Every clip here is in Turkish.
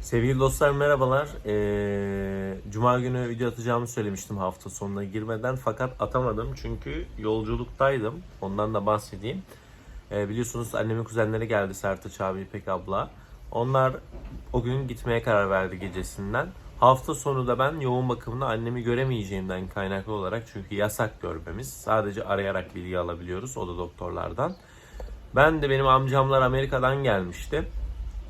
Sevgili dostlar merhabalar. Ee, Cuma günü video atacağımı söylemiştim hafta sonuna girmeden fakat atamadım çünkü yolculuktaydım. Ondan da bahsedeyim. Ee, biliyorsunuz annemin kuzenleri geldi Sertaç abi, İpek abla. Onlar o gün gitmeye karar verdi gecesinden. Hafta sonu da ben yoğun bakımda annemi göremeyeceğimden kaynaklı olarak çünkü yasak görmemiz. Sadece arayarak bilgi alabiliyoruz o da doktorlardan. Ben de benim amcamlar Amerika'dan gelmişti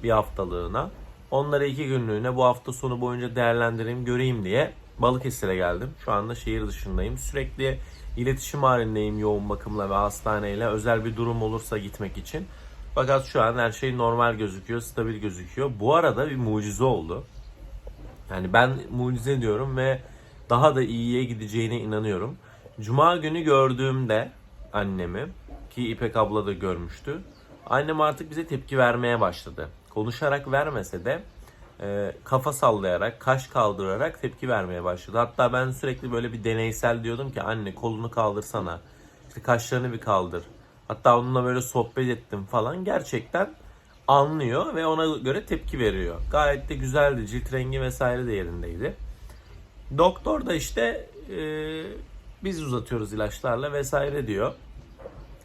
bir haftalığına. Onları iki günlüğüne bu hafta sonu boyunca değerlendireyim, göreyim diye Balıkesir'e geldim. Şu anda şehir dışındayım. Sürekli iletişim halindeyim yoğun bakımla ve hastaneyle özel bir durum olursa gitmek için. Fakat şu an her şey normal gözüküyor, stabil gözüküyor. Bu arada bir mucize oldu. Yani ben mucize diyorum ve daha da iyiye gideceğine inanıyorum. Cuma günü gördüğümde annemi ki İpek abla da görmüştü. Annem artık bize tepki vermeye başladı. Konuşarak vermese de e, kafa sallayarak, kaş kaldırarak tepki vermeye başladı. Hatta ben sürekli böyle bir deneysel diyordum ki anne kolunu kaldırsana. İşte kaşlarını bir kaldır. Hatta onunla böyle sohbet ettim falan. Gerçekten anlıyor ve ona göre tepki veriyor. Gayet de güzeldi. Cilt rengi vesaire de yerindeydi. Doktor da işte e, biz uzatıyoruz ilaçlarla vesaire diyor.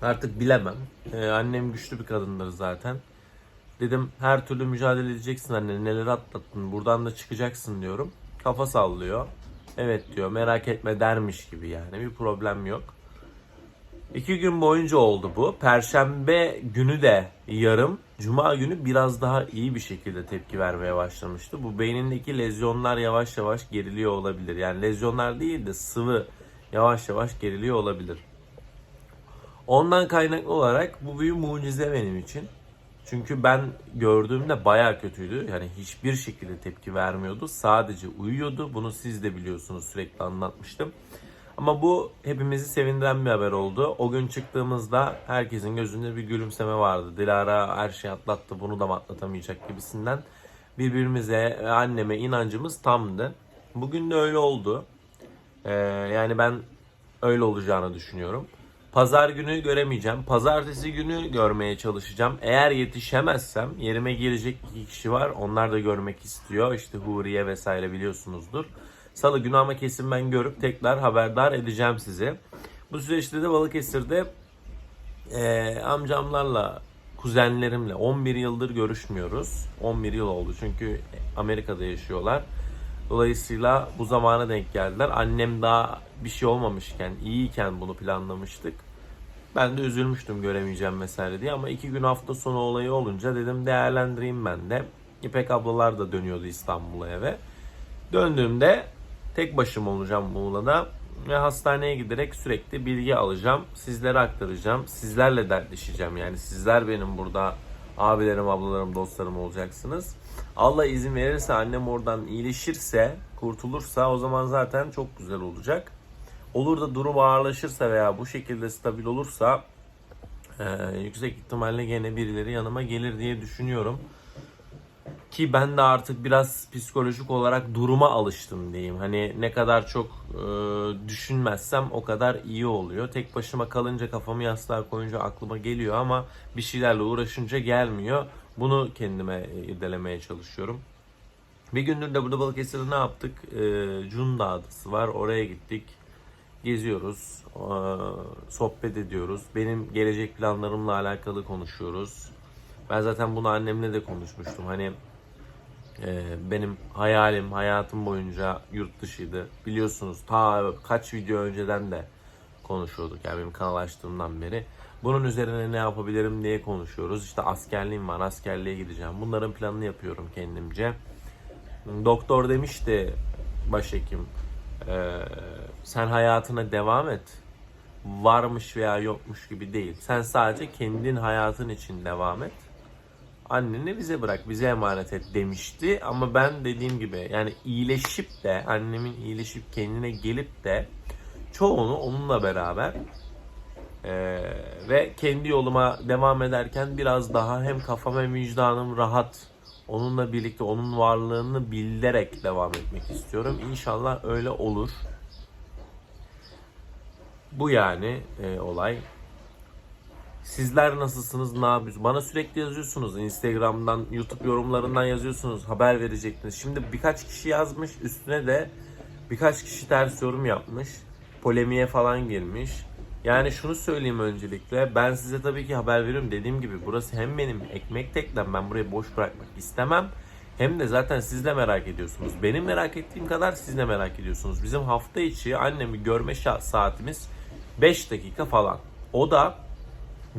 Artık bilemem. E, annem güçlü bir kadındır zaten. Dedim her türlü mücadele edeceksin anne neler atlattın buradan da çıkacaksın diyorum. Kafa sallıyor. Evet diyor merak etme dermiş gibi yani bir problem yok. İki gün boyunca oldu bu. Perşembe günü de yarım, cuma günü biraz daha iyi bir şekilde tepki vermeye başlamıştı. Bu beynindeki lezyonlar yavaş yavaş geriliyor olabilir. Yani lezyonlar değil de sıvı yavaş yavaş geriliyor olabilir. Ondan kaynaklı olarak bu bir mucize benim için. Çünkü ben gördüğümde baya kötüydü. Yani hiçbir şekilde tepki vermiyordu. Sadece uyuyordu. Bunu siz de biliyorsunuz sürekli anlatmıştım. Ama bu hepimizi sevindiren bir haber oldu. O gün çıktığımızda herkesin gözünde bir gülümseme vardı. Dilara her şeyi atlattı bunu da mı atlatamayacak gibisinden. Birbirimize anneme inancımız tamdı. Bugün de öyle oldu. Ee, yani ben öyle olacağını düşünüyorum. Pazar günü göremeyeceğim. Pazartesi günü görmeye çalışacağım. Eğer yetişemezsem yerime gelecek iki kişi var. Onlar da görmek istiyor. İşte Huriye vesaire biliyorsunuzdur. Salı günü ama kesin ben görüp tekrar haberdar edeceğim sizi. Bu süreçte de Balıkesir'de eee, amcamlarla, kuzenlerimle 11 yıldır görüşmüyoruz. 11 yıl oldu çünkü Amerika'da yaşıyorlar. Dolayısıyla bu zamana denk geldiler. Annem daha bir şey olmamışken, iyiyken bunu planlamıştık. Ben de üzülmüştüm göremeyeceğim vesaire diye ama iki gün hafta sonu olayı olunca dedim değerlendireyim ben de. İpek ablalar da dönüyordu İstanbul'a eve. Döndüğümde tek başıma olacağım Muğla'da ve hastaneye giderek sürekli bilgi alacağım. Sizlere aktaracağım. Sizlerle dertleşeceğim. Yani sizler benim burada abilerim, ablalarım, dostlarım olacaksınız. Allah izin verirse annem oradan iyileşirse, kurtulursa o zaman zaten çok güzel olacak. Olur da durum ağırlaşırsa veya bu şekilde stabil olursa e, yüksek ihtimalle gene birileri yanıma gelir diye düşünüyorum. Ki ben de artık biraz psikolojik olarak duruma alıştım diyeyim. Hani ne kadar çok e, düşünmezsem o kadar iyi oluyor. Tek başıma kalınca kafamı yastığa koyunca aklıma geliyor ama bir şeylerle uğraşınca gelmiyor. Bunu kendime irdelemeye çalışıyorum. Bir gündür de burada Balıkesir'de ne yaptık? E, Cunda Adası var. Oraya gittik. Geziyoruz. e, sohbet ediyoruz. Benim gelecek planlarımla alakalı konuşuyoruz. Ben zaten bunu annemle de konuşmuştum. Hani ee, benim hayalim hayatım boyunca yurt dışıydı. Biliyorsunuz ta kaç video önceden de konuşuyorduk yani benim kanal açtığımdan beri. Bunun üzerine ne yapabilirim diye konuşuyoruz. İşte askerliğim var, askerliğe gideceğim. Bunların planını yapıyorum kendimce. Doktor demişti başhekim, "Ee, sen hayatına devam et. Varmış veya yokmuş gibi değil. Sen sadece kendin hayatın için devam et anneni bize bırak, bize emanet et demişti. Ama ben dediğim gibi yani iyileşip de annemin iyileşip kendine gelip de çoğunu onunla beraber eee, ve kendi yoluma devam ederken biraz daha hem kafam hem vicdanım rahat onunla birlikte onun varlığını bilerek devam etmek istiyorum. İnşallah öyle olur. Bu yani e, olay. Sizler nasılsınız, ne yapıyorsunuz? Bana sürekli yazıyorsunuz. Instagram'dan, YouTube yorumlarından yazıyorsunuz. Haber verecektiniz. Şimdi birkaç kişi yazmış. Üstüne de birkaç kişi ters yorum yapmış. Polemiğe falan girmiş. Yani şunu söyleyeyim öncelikle. Ben size tabii ki haber veriyorum. Dediğim gibi burası hem benim ekmek teknem. Ben burayı boş bırakmak istemem. Hem de zaten siz de merak ediyorsunuz. Benim merak ettiğim kadar siz de merak ediyorsunuz. Bizim hafta içi annemi görme saatimiz 5 dakika falan. O da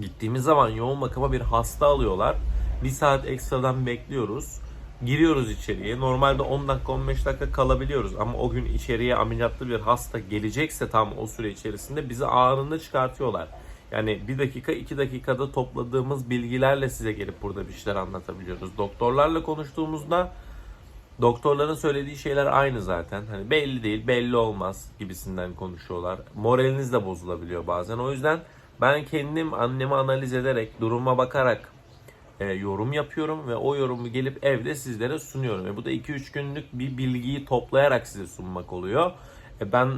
gittiğimiz zaman yoğun bakıma bir hasta alıyorlar. Bir saat ekstradan bekliyoruz. Giriyoruz içeriye. Normalde 10 dakika 15 dakika kalabiliyoruz. Ama o gün içeriye ameliyatlı bir hasta gelecekse tam o süre içerisinde bizi anında çıkartıyorlar. Yani bir dakika iki dakikada topladığımız bilgilerle size gelip burada bir şeyler anlatabiliyoruz. Doktorlarla konuştuğumuzda doktorların söylediği şeyler aynı zaten. Hani belli değil, belli olmaz gibisinden konuşuyorlar. Moraliniz de bozulabiliyor bazen. O yüzden ben kendim annemi analiz ederek, duruma bakarak e, yorum yapıyorum ve o yorumu gelip evde sizlere sunuyorum. Ve bu da 2-3 günlük bir bilgiyi toplayarak size sunmak oluyor. E, ben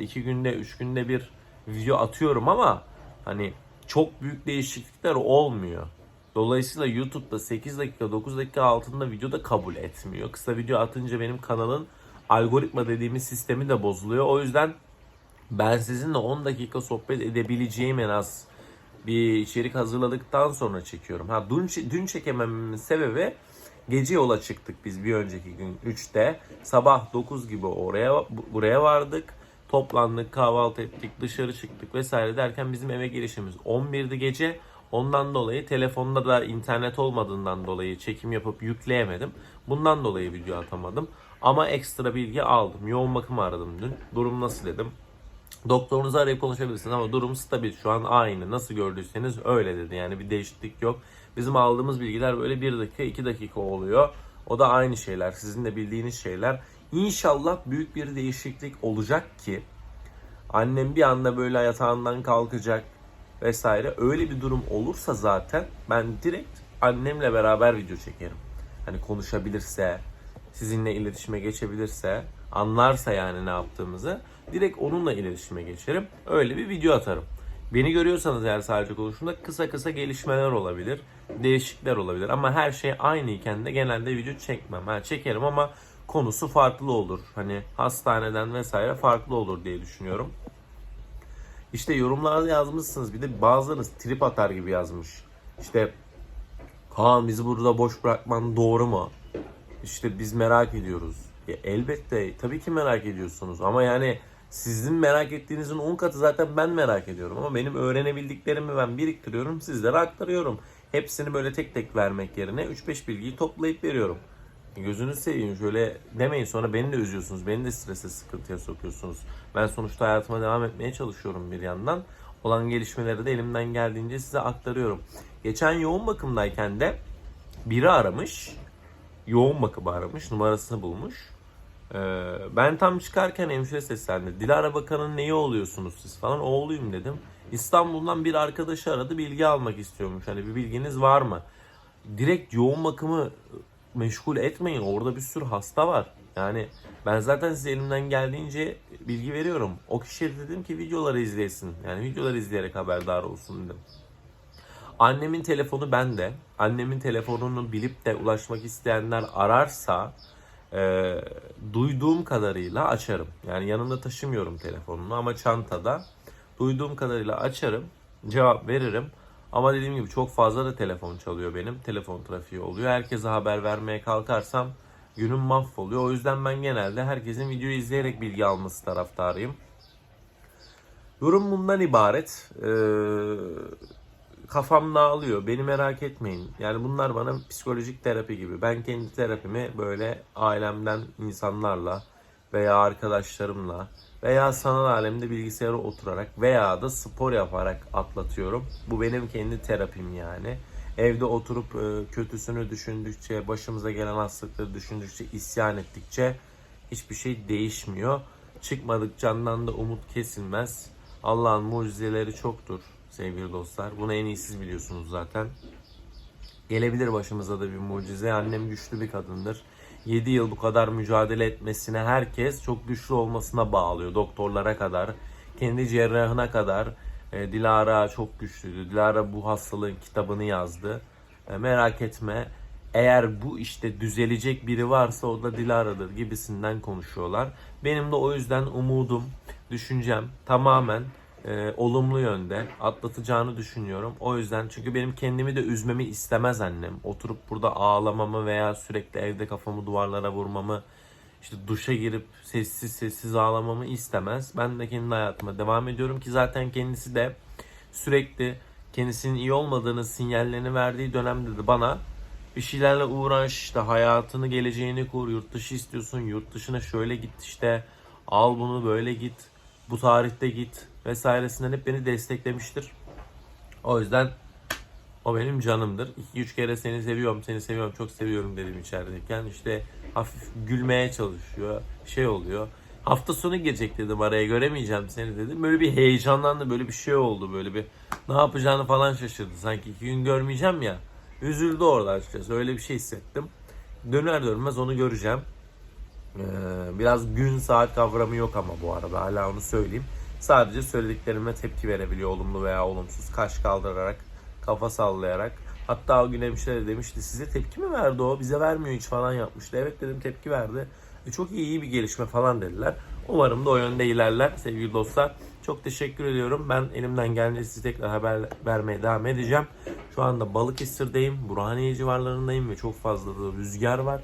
2 günde, 3 günde bir video atıyorum ama hani çok büyük değişiklikler olmuyor. Dolayısıyla YouTube'da 8 dakika 9 dakika altında video da kabul etmiyor. Kısa video atınca benim kanalın algoritma dediğimiz sistemi de bozuluyor. O yüzden ben sizinle 10 dakika sohbet edebileceğim en az bir içerik hazırladıktan sonra çekiyorum. Ha dün, dün çekemememin sebebi gece yola çıktık biz bir önceki gün 3'te. Sabah 9 gibi oraya bu- buraya vardık. Toplandık, kahvaltı ettik, dışarı çıktık vesaire derken bizim eve gelişimiz 11'di gece. Ondan dolayı telefonda da internet olmadığından dolayı çekim yapıp yükleyemedim. Bundan dolayı video atamadım. Ama ekstra bilgi aldım. Yoğun bakım aradım dün. Durum nasıl dedim. Doktorunuzu arayıp konuşabilirsiniz ama durum stabil şu an aynı. Nasıl gördüyseniz öyle dedi. Yani bir değişiklik yok. Bizim aldığımız bilgiler böyle 1 dakika 2 dakika oluyor. O da aynı şeyler. Sizin de bildiğiniz şeyler. İnşallah büyük bir değişiklik olacak ki annem bir anda böyle yatağından kalkacak vesaire. Öyle bir durum olursa zaten ben direkt annemle beraber video çekerim. Hani konuşabilirse, sizinle iletişime geçebilirse, anlarsa yani ne yaptığımızı direkt onunla iletişime geçerim. Öyle bir video atarım. Beni görüyorsanız eğer sadece konuştuğumda kısa kısa gelişmeler olabilir, değişiklikler olabilir ama her şey aynı iken de genelde video çekmem. Ha, çekerim ama konusu farklı olur. Hani hastaneden vesaire farklı olur diye düşünüyorum. İşte yorumlarda yazmışsınız bir de bazılarınız trip atar gibi yazmış. İşte Kaan bizi burada boş bırakman doğru mu? İşte biz merak ediyoruz. Ya elbette tabii ki merak ediyorsunuz ama yani sizin merak ettiğinizin 10 katı zaten ben merak ediyorum ama benim öğrenebildiklerimi ben biriktiriyorum sizlere aktarıyorum. Hepsini böyle tek tek vermek yerine 3-5 bilgiyi toplayıp veriyorum. Gözünüzü seveyim şöyle demeyin sonra beni de üzüyorsunuz. Beni de strese sıkıntıya sokuyorsunuz. Ben sonuçta hayatıma devam etmeye çalışıyorum bir yandan. Olan gelişmeleri de elimden geldiğince size aktarıyorum. Geçen yoğun bakımdayken de biri aramış. Yoğun bakım aramış. Numarasını bulmuş. Ee, ben tam çıkarken hemşire seslendi. Dilara Bakan'ın neyi oluyorsunuz siz falan? Oğluyum dedim. İstanbul'dan bir arkadaşı aradı. Bilgi almak istiyormuş. Hani bir bilginiz var mı? Direkt yoğun bakımı meşgul etmeyin. Orada bir sürü hasta var. Yani ben zaten size elimden geldiğince bilgi veriyorum. O kişiye dedim ki videoları izlesin. Yani videoları izleyerek haberdar olsun dedim. Annemin telefonu bende. Annemin telefonunu bilip de ulaşmak isteyenler ararsa e, duyduğum kadarıyla açarım. Yani yanımda taşımıyorum telefonunu ama çantada. Duyduğum kadarıyla açarım, cevap veririm. Ama dediğim gibi çok fazla da telefon çalıyor benim. Telefon trafiği oluyor. Herkese haber vermeye kalkarsam günüm mahvoluyor. O yüzden ben genelde herkesin videoyu izleyerek bilgi alması taraftarıyım. Durum bundan ibaret. Ee, kafam dağılıyor. Beni merak etmeyin. Yani bunlar bana psikolojik terapi gibi. Ben kendi terapimi böyle ailemden insanlarla veya arkadaşlarımla veya sanal alemde bilgisayara oturarak veya da spor yaparak atlatıyorum. Bu benim kendi terapim yani. Evde oturup e, kötüsünü düşündükçe, başımıza gelen hastalıkları düşündükçe, isyan ettikçe hiçbir şey değişmiyor. Çıkmadık candan da umut kesilmez. Allah'ın mucizeleri çoktur sevgili dostlar. Bunu en iyi siz biliyorsunuz zaten. Gelebilir başımıza da bir mucize. Annem güçlü bir kadındır. 7 yıl bu kadar mücadele etmesine herkes çok güçlü olmasına bağlıyor. Doktorlara kadar, kendi cerrahına kadar, E, Dilara çok güçlüydü. Dilara bu hastalığın kitabını yazdı. E, merak etme. Eğer bu işte düzelecek biri varsa o da Dilara'dır gibisinden konuşuyorlar. Benim de o yüzden umudum, düşüncem tamamen e, olumlu yönde atlatacağını düşünüyorum. O yüzden çünkü benim kendimi de üzmemi istemez annem. Oturup burada ağlamamı veya sürekli evde kafamı duvarlara vurmamı, işte duşa girip sessiz sessiz ağlamamı istemez. Ben de kendi hayatıma devam ediyorum ki zaten kendisi de sürekli kendisinin iyi olmadığını sinyallerini verdiği dönemde de bana bir şeylerle uğraş işte hayatını geleceğini kur yurt dışı istiyorsun yurt dışına şöyle git işte al bunu böyle git bu tarihte git vesairesinden hep beni desteklemiştir. O yüzden o benim canımdır. 2-3 kere seni seviyorum, seni seviyorum, çok seviyorum dedim içerideyken. İşte hafif gülmeye çalışıyor, şey oluyor. Hafta sonu gelecek dedim araya göremeyeceğim seni dedim. Böyle bir heyecanlandı, böyle bir şey oldu. Böyle bir ne yapacağını falan şaşırdı. Sanki iki gün görmeyeceğim ya. Üzüldü orada açıkçası. Öyle bir şey hissettim. Döner dönmez onu göreceğim. Ee, biraz gün saat kavramı yok ama bu arada hala onu söyleyeyim. Sadece söylediklerime tepki verebiliyor olumlu veya olumsuz. Kaş kaldırarak, kafa sallayarak. Hatta o gün hemşire de demişti size tepki mi verdi o? Bize vermiyor hiç falan yapmıştı. Evet dedim tepki verdi. E, çok iyi, iyi bir gelişme falan dediler. Umarım da o yönde ilerler sevgili dostlar. Çok teşekkür ediyorum. Ben elimden geldiğince size tekrar haber vermeye devam edeceğim. Şu anda Balıkesir'deyim. Burhaniye civarlarındayım ve çok fazla da rüzgar var.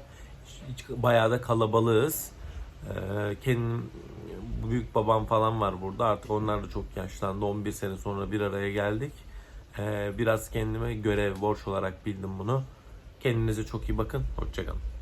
Hiç, bayağı da kalabalığız. Ee, kendim büyük babam falan var burada. Artık onlar da çok yaşlandı. 11 sene sonra bir araya geldik. Ee, biraz kendime görev, borç olarak bildim bunu. Kendinize çok iyi bakın. Hoşçakalın.